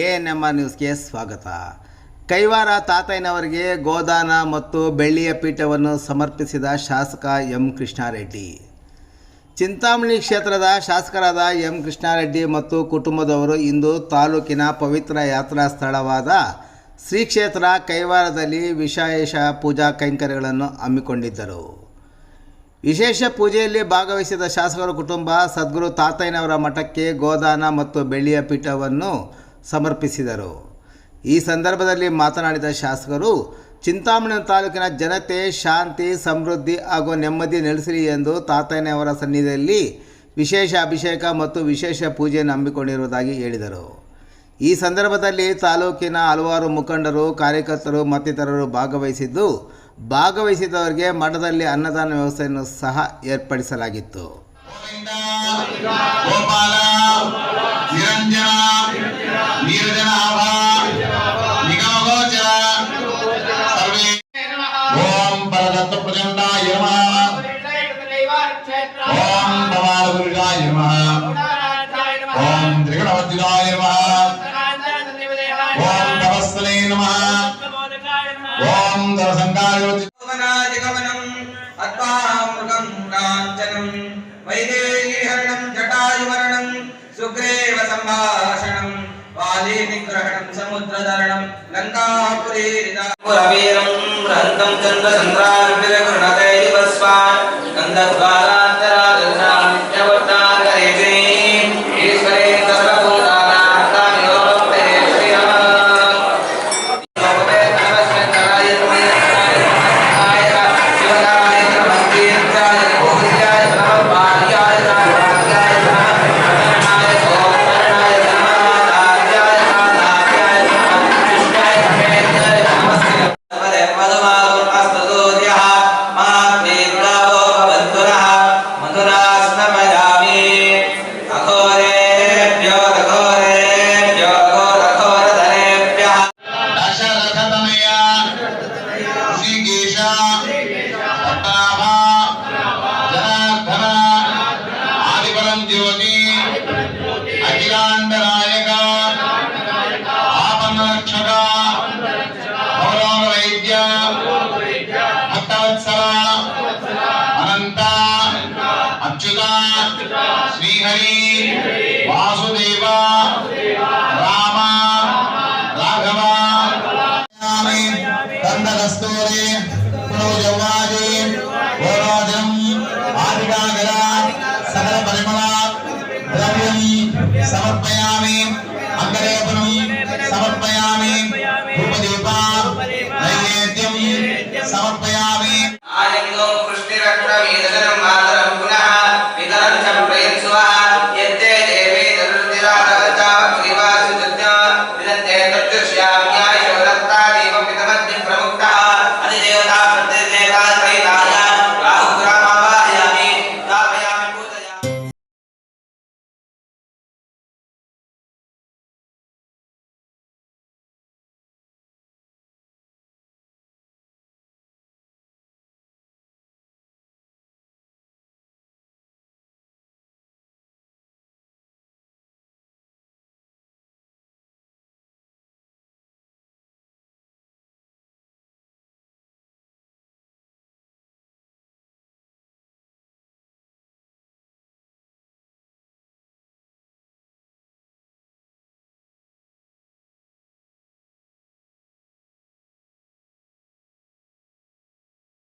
A N M R ನ್ಯೂಸ್ಗೆ ಸ್ವಾಗತ. ಕೈವಾರ ತಾತಯ್ಯನವರಿಗೆ ಗೋದಾನ ಮತ್ತು ಬೆಳ್ಳಿಯ ಪೀಠವನ್ನು ಸಮರ್ಪಿಸಿದ ಶಾಸಕ ಎಂ ಕೃಷ್ಣಾರೆಡ್ಡಿ. ಚಿಂತಾಮಣಿ ಕ್ಷೇತ್ರದ ಶಾಸಕರಾದ ಎಂ ಕೃಷ್ಣಾರೆಡ್ಡಿ ಮತ್ತು ಕುಟುಂಬದವರು ಇಂದು ತಾಲೂಕಿನ ಪವಿತ್ರ ಯಾತ್ರಾ ಸ್ಥಳವಾದ ಶ್ರೀ ಕ್ಷೇತ್ರ ಕೈವಾರದಲ್ಲಿ ವಿಶೇಷ ಪೂಜಾ ಕೈಂಕರ್ಯಗಳನ್ನು ಹಮ್ಮಿಕೊಂಡಿದ್ದರು. ವಿಶೇಷ ಪೂಜೆಯಲ್ಲಿ ಭಾಗವಹಿಸಿದ ಶಾಸಕರ ಕುಟುಂಬ ಸದ್ಗುರು ತಾತಯ್ಯನವರ ಮಠಕ್ಕೆ ಗೋದಾನ ಮತ್ತು ಬೆಳ್ಳಿಯ ಪೀಠವನ್ನು ಸಮರ್ಪಿಸಿದರು. ಈ ಸಂದರ್ಭದಲ್ಲಿ ಮಾತನಾಡಿದ ಶಾಸಕರು, ಚಿಂತಾಮಣಿ ತಾಲೂಕಿನ ಜನತೆ ಶಾಂತಿ, ಸಮೃದ್ಧಿ ಹಾಗೂ ನೆಮ್ಮದಿ ನೆಲೆಸಲಿ ಎಂದು ತಾತಯ್ಯನವರ ಸನ್ನಿಧಿಯಲ್ಲಿ ವಿಶೇಷ ಅಭಿಷೇಕ ಮತ್ತು ವಿಶೇಷ ಪೂಜೆಯನ್ನು ಹಮ್ಮಿಕೊಂಡಿರುವುದಾಗಿ ಹೇಳಿದರು. ಈ ಸಂದರ್ಭದಲ್ಲಿ ತಾಲೂಕಿನ ಹಲವಾರು ಮುಖಂಡರು, ಕಾರ್ಯಕರ್ತರು ಮತ್ತಿತರರು ಭಾಗವಹಿಸಿದ್ದು, ಭಾಗವಹಿಸಿದವರಿಗೆ ಮಠದಲ್ಲಿ ಅನ್ನದಾನ ವ್ಯವಸ್ಥೆಯನ್ನು ಸಹ ಏರ್ಪಡಿಸಲಾಗಿತ್ತು. ओम दर्शनकाय जगमनम अत्वामृगं काञ्चनं वैदेहीहरणं जटायुवर्णं सुग्रेव सम्भाषणं बाले निग्रहणं समुद्रधरणं लङ्कापुरे रवीरं रन्तं चन्द्रचन्द्रार्पिरगृणदैवस्वा गन्धद्वारा ఆదిపరం జ్యోతి అఖిలాండరా ഇതെല്ലാം